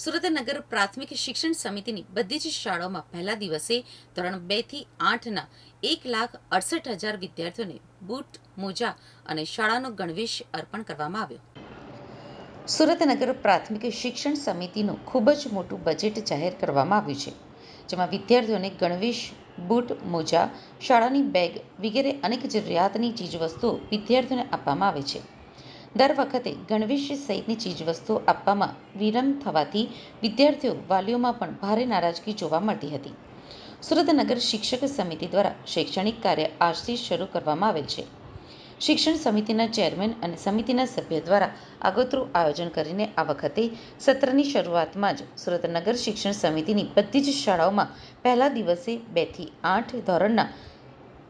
સુરતનગર પ્રાથમિક શિક્ષણ સમિતિની બધી જ શાળાઓમાં પહેલા દિવસે ધોરણ બેથી આઠના એક લાખ અડસઠ હજાર વિદ્યાર્થીઓને બૂટ, મોજા અને શાળાનો ગણવેશ અર્પણ કરવામાં આવ્યો. સુરતનગર પ્રાથમિક શિક્ષણ સમિતિનું ખૂબ જ મોટું બજેટ જાહેર કરવામાં આવ્યું છે, જેમાં વિદ્યાર્થીઓને ગણવેશ, બૂટ, મોજા, શાળાની બેગ વગેરે અનેક જરૂરિયાતની ચીજવસ્તુઓ વિદ્યાર્થીઓને આપવામાં આવે છે. દર વખતે ગણવેશ સહિતની ચીજવસ્તુઓ આપવામાં વિલંબ થવાથી વિદ્યાર્થીઓ વાલીઓમાં પણ ભારે નારાજગી જોવા મળતી હતી. સુરતનગર શિક્ષક સમિતિ દ્વારા શૈક્ષણિક કાર્ય આજથી શરૂ કરવામાં આવેલ છે. શિક્ષણ સમિતિના ચેરમેન અને સમિતિના સભ્ય દ્વારા આગોતરું આયોજન કરીને આ વખતે સત્રની શરૂઆતમાં જ સુરતનગર શિક્ષણ સમિતિની બધી જ શાળાઓમાં પહેલા દિવસે બેથી આઠ ધોરણના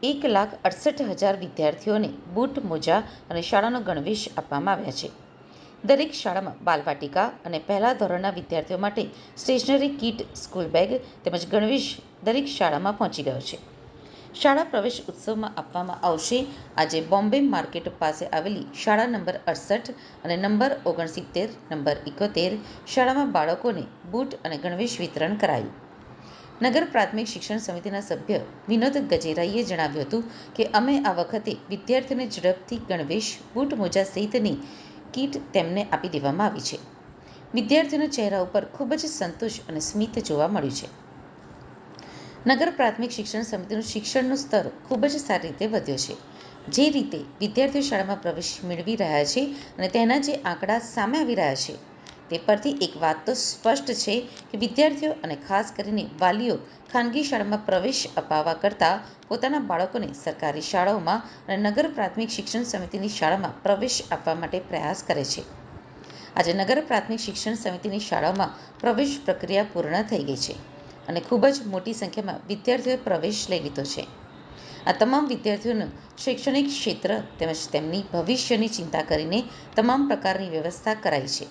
એક લાખ અડસઠ હજાર વિદ્યાર્થીઓને બૂટ, મોજા અને શાળાનો ગણવેશ આપવામાં આવ્યા છે. દરેક શાળામાં બાલવાટિકા અને પહેલા ધોરણના વિદ્યાર્થીઓ માટે સ્ટેશનરી કીટ, સ્કૂલ બેગ તેમજ ગણવેશ દરેક શાળામાં પહોંચી ગયો છે. શાળા પ્રવેશ ઉત્સવમાં આપવામાં આવશે આજે બોમ્બે માર્કેટ પાસે આવેલી શાળા નંબર અડસઠ અને નંબર ઓગણસિત્તેર, નંબર ઇકોતેર શાળામાં બાળકોને બૂટ અને ગણવેશ વિતરણ કરાયું. નગર પ્રાથમિક શિક્ષણ સમિતિના સભ્ય વિનોદ ગજેરાઈએ જણાવ્યું હતું કે અમે આ વખતે વિદ્યાર્થીઓને ઝડપથી ગણવેશ બૂટ મોજા સહિતની કીટ તેમને આપી દેવામાં આવી છે. વિદ્યાર્થીઓના ચહેરા ઉપર ખૂબ જ સંતોષ અને સ્મિત જોવા મળ્યું છે. નગર પ્રાથમિક શિક્ષણ સમિતિનું શિક્ષણનું સ્તર ખૂબ જ સારી રીતે વધ્યો છે. જે રીતે વિદ્યાર્થીઓ શાળામાં પ્રવેશ મેળવી રહ્યા છે અને તેના જે આંકડા સામે આવી રહ્યા છે તે પરથી એક વાત તો સ્પષ્ટ છે કે વિદ્યાર્થીઓ અને ખાસ કરીને વાલીઓ ખાનગી શાળામાં પ્રવેશ અપાવવા કરતાં પોતાના બાળકોને સરકારી શાળાઓમાં અને નગર પ્રાથમિક શિક્ષણ સમિતિની શાળામાં પ્રવેશ આપવા માટે પ્રયાસ કરે છે. આજે નગર પ્રાથમિક શિક્ષણ સમિતિની શાળાઓમાં પ્રવેશ પ્રક્રિયા પૂર્ણ થઈ ગઈ છે અને ખૂબ જ મોટી સંખ્યામાં વિદ્યાર્થીઓએ પ્રવેશ લઈ લીધો છે. આ તમામ વિદ્યાર્થીઓનું શૈક્ષણિક ક્ષેત્ર તેમજ તેમની ભવિષ્યની ચિંતા કરીને તમામ પ્રકારની વ્યવસ્થા કરાઈ છે.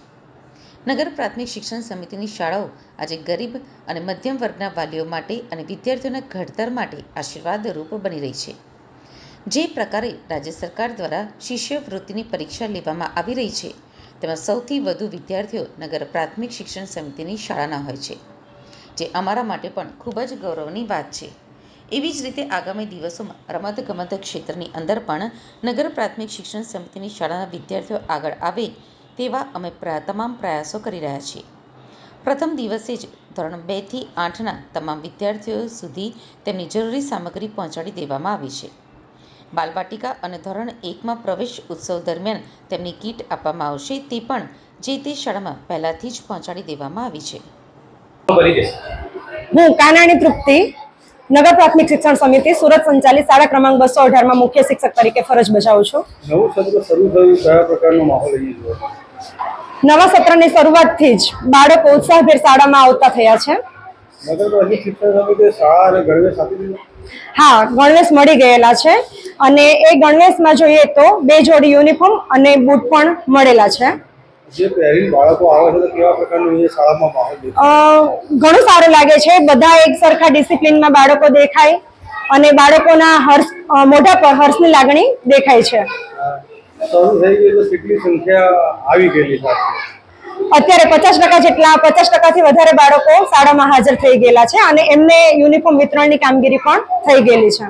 નગર પ્રાથમિક શિક્ષણ સમિતિની શાળાઓ આજે ગરીબ અને મધ્યમ વર્ગના વાલીઓ માટે અને વિદ્યાર્થીઓના ઘડતર માટે આશીર્વાદરૂપ બની રહી છે. જે પ્રકારે રાજ્ય સરકાર દ્વારા શિષ્યવૃત્તિની પરીક્ષા લેવામાં આવી રહી છે, તેમાં સૌથી વધુ વિદ્યાર્થીઓ નગર પ્રાથમિક શિક્ષણ સમિતિની શાળાના હોય છે, જે અમારા માટે પણ ખૂબ જ ગૌરવની વાત છે. એવી જ રીતે આગામી દિવસોમાં રમતગમત ક્ષેત્રની અંદર પણ નગર પ્રાથમિક શિક્ષણ સમિતિની શાળાના વિદ્યાર્થીઓ આગળ આવે તેવા અમે પ્રા- તમામ પ્રયાસો કરી રહ્યા છીએ. પ્રથમ દિવસે જ ધોરણ બેથી આઠના તમામ વિદ્યાર્થીઓ સુધી તેમની જરૂરી સામગ્રી પહોંચાડી દેવામાં આવી છે. બાલવાટિકા અને ધોરણ એકમાં પ્રવેશ ઉત્સવ દરમિયાન તેમની કીટ આપવામાં આવશે તે પણ જે તે શાળામાં પહેલાથી જ પહોંચાડી દેવામાં આવી છે. હું કાનાણી તૃપ્તિ. નગર પ્રાથમિક શિક્ષણ સમિતિ સુરત સંચાલિત શાળા ક્રમાંક બસો અઢારમાં મુખ્ય શિક્ષક તરીકે ફરજ બજાવું છું. નવું સત્ર શરૂ થયું કયા પ્રકારનો માહોલ? નવા સત્રની શરૂઆતથી જ બાળકો ઉત્સાહભેર શાળામાં આવતા થયા છે. હા ગણવેશ મળી ગયેલા છે અને એ ગણવેશમાં જોઈએ તો બે જોડી યુનિફોર્મ અને બૂટ પણ મળેલા છે. જે પહેરીને બાળકો આવે છે તો કેવા પ્રકારનું અહીંયા શાળામાં માહોલ અ, ઘણું સારું લાગે છે. બધા એક સરખા ડિસિપ્લિનમાં બાળકો દેખાય અને બાળકોના હર્ષ મોઢા પર હર્ષની લાગણી દેખાય છે. શરૂ થઈ ગઈ તો કેટલી સંખ્યા આવી ગયેલી અત્યારે પચાસ ટકા જેટલા પચાસ ટકાથી વધારે બાળકો શાળામાં હાજર થઈ ગયેલા છે અને એમને યુનિફોર્મ વિતરણની કામગીરી પણ થઈ ગયેલી છે.